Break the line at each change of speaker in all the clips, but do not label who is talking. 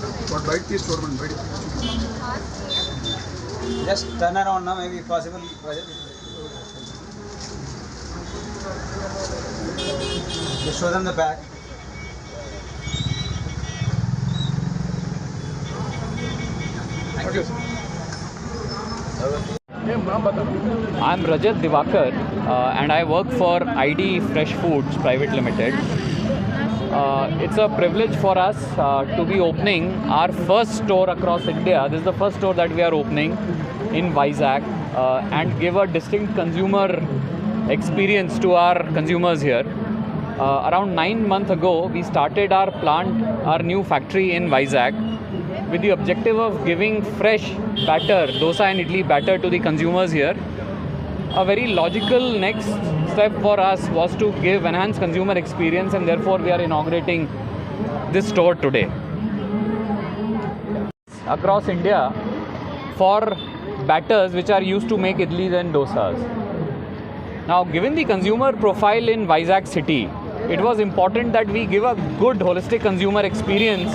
Bite one, bite. Just turn around now, maybe possible. Just show
them the back.
I'm Rajat Divakar uh, and I work for ID Fresh Foods Private Limited. Uh, it's a privilege for us uh, to be opening our first store across India. This is the first store that we are opening in Vizag uh, and give a distinct consumer experience to our consumers here. Uh, around nine months ago, we started our plant, our new factory in Vizag with the objective of giving fresh batter, dosa and idli batter to the consumers here. A very logical next step for us was to give enhanced consumer experience and therefore we are inaugurating this store today. Across India for batters which are used to make idlis and dosas. Now, given the consumer profile in Vizag city, it was important that we give a good holistic consumer experience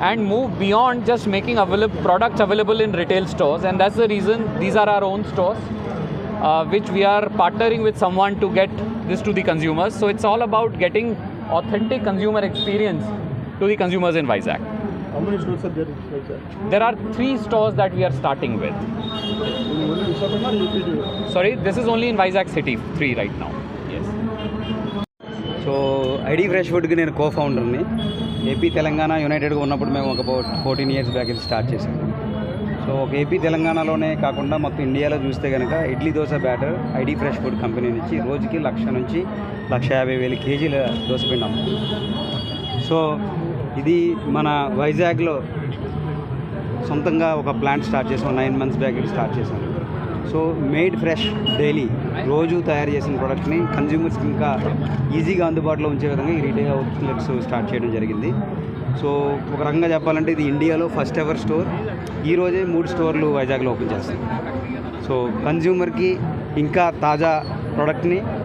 and move beyond just making available products available in retail stores and that's the reason these are our own stores uh, which we are partnering with someone to get this to the consumers so it's all about getting authentic consumer experience to the consumers in Vizag
How many stores are there in Vizag?
there are three stores that we are starting with sorry this is only in Vizag city three right now yes
so ID fresh ఫుడ్కి నేను కో ఫౌండర్ని AP Telangana యునైటెడ్గా ఉన్నప్పుడు మేము ఒక fourteen years back ఇది start చేసాము so ఒక AP తెలంగాణలోనే కాకుండా మొత్తం ఇండియాలో చూస్తే కనుక idli dosa batter ID fresh food company నుంచి రోజుకి లక్ష నుంచి లక్ష యాభై వేల కేజీల దోశ పిండి సో ఇది మన వైజాగ్లో సొంతంగా ఒక ప్లాంట్ స్టార్ట్ చేసాం నైన్ మంత్స్ బ్యాక్ స్టార్ట్ చేసాం. సో మేడ్ ఫ్రెష్ డైలీ రోజు తయారు చేసిన ప్రోడక్ట్ని కన్జ్యూమర్స్కి ఇంకా ఈజీగా అందుబాటులో ఉంచే విధంగా ఈ రీటైల్ అవుట్లెట్స్ స్టార్ట్ చేయడం జరిగింది. సో ఒక రకంగా చెప్పాలంటే ఇది ఇండియాలో ఫస్ట్ ఎవర్ స్టోర్ ఈరోజే మూడు స్టోర్లు వైజాగ్లో ఓపెన్ చేస్తాయి సో కన్జ్యూమర్కి ఇంకా తాజా ప్రోడక్ట్ని